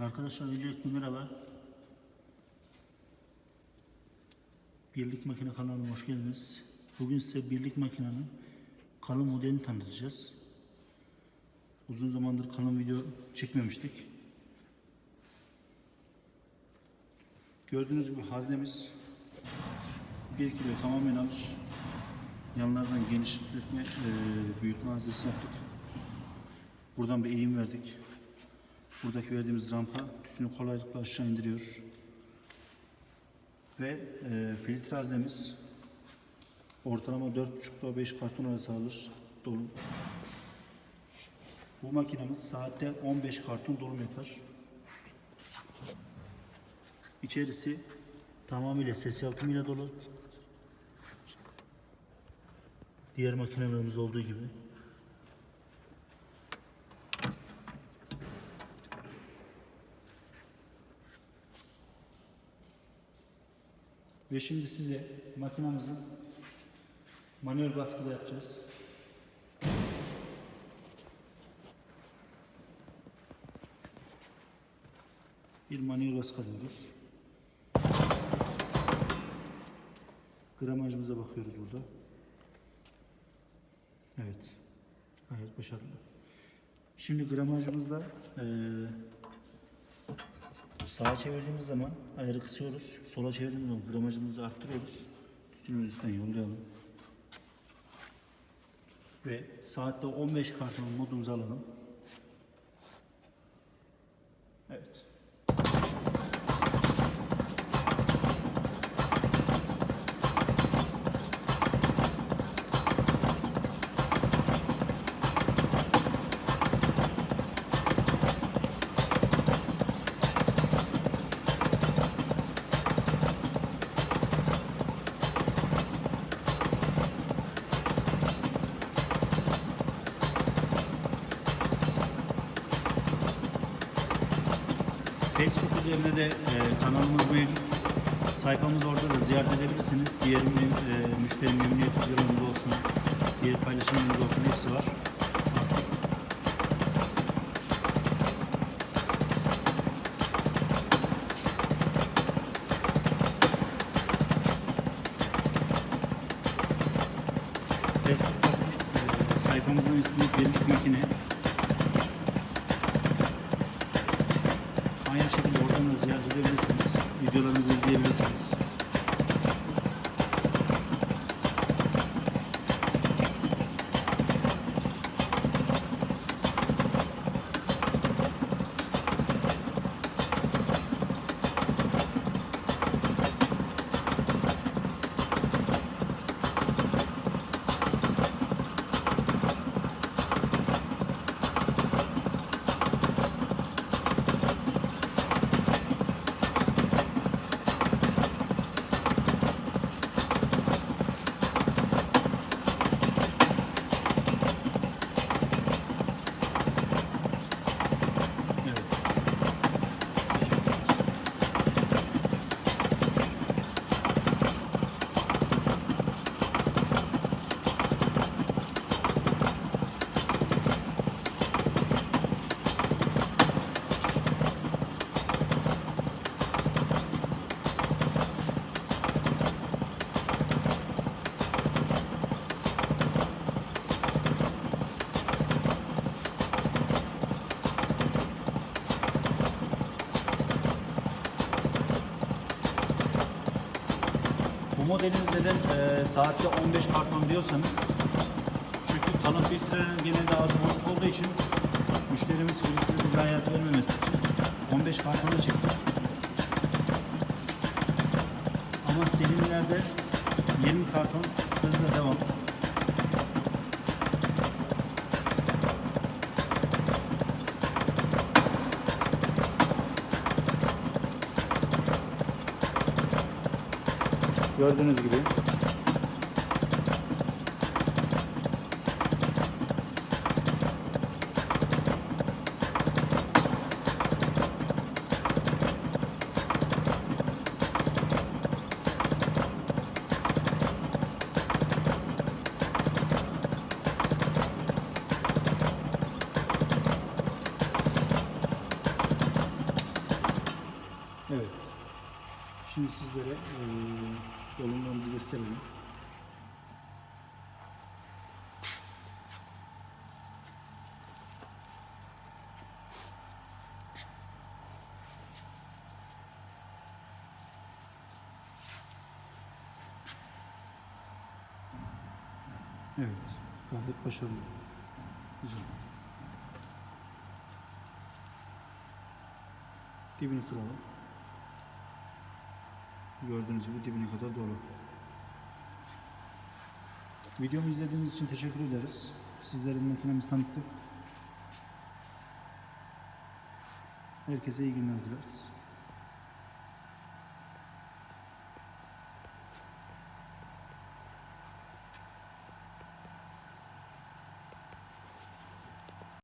Arkadaşlar öncelikle merhaba. Birlik Makine kanalına hoş geldiniz. Bugün size Birlik Makine'nin kalın modelini tanıtacağız. Uzun zamandır kalın video çekmemiştik. Gördüğünüz gibi haznemiz 1 kilo tamamen alır. Yanlardan genişletme, e, büyütme haznesi yaptık. Buradan bir eğim verdik. Buradaki verdiğimiz rampa tütünü kolaylıkla aşağı indiriyor. Ve e, filtre haznemiz ortalama 4,5 ile 5 karton arası alır dolu. Bu makinemiz saatte 15 karton dolum yapar. İçerisi tamamıyla ses yalıtımıyla dolu. Diğer makinelerimiz olduğu gibi. Ve şimdi size makinamızın manuel baskıda yapacağız. Bir manuel baskı alıyoruz. Gramajımıza bakıyoruz burada. Evet. Gayet başarılı. Şimdi gramajımızda eee Sağa çevirdiğimiz zaman ayarı kısıyoruz. Sola çevirdiğimiz zaman gramajımızı arttırıyoruz. Tütünün üstünden yollayalım. Ve saatte 15 karton modumuzu alalım. Facebook üzerinde de e, kanalımız mevcut. Sayfamız orada da ziyaret edebilirsiniz. Diğer e, müşteri memnuniyet videolarımız olsun, diğer paylaşımlarımız olsun hepsi var. Facebook'ta e, sayfamızın ismi Birlik Makine. Aynı şekilde oradan da ziyaret edebilirsiniz. Videolarımızı izleyebilirsiniz. Bu modeliniz neden e, saatte 15 karton diyorsanız çünkü kalın filtrelerin genelde ağzı bozuk olduğu için müşterimiz filtre zayiat vermemesi için 15 kartona çıktı. Ama selimlerde 20 karton hızla devam. Gördüğünüz gibi. Evet. Şimdi sizlere e, dolumlarımızı gösterelim. Evet, gayet başarılı. Güzel. Dibini kıralım. Gördüğünüz gibi dibine kadar dolu. Videomu izlediğiniz için teşekkür ederiz. Sizlerin makinemizi tanıttık. Herkese iyi günler dileriz.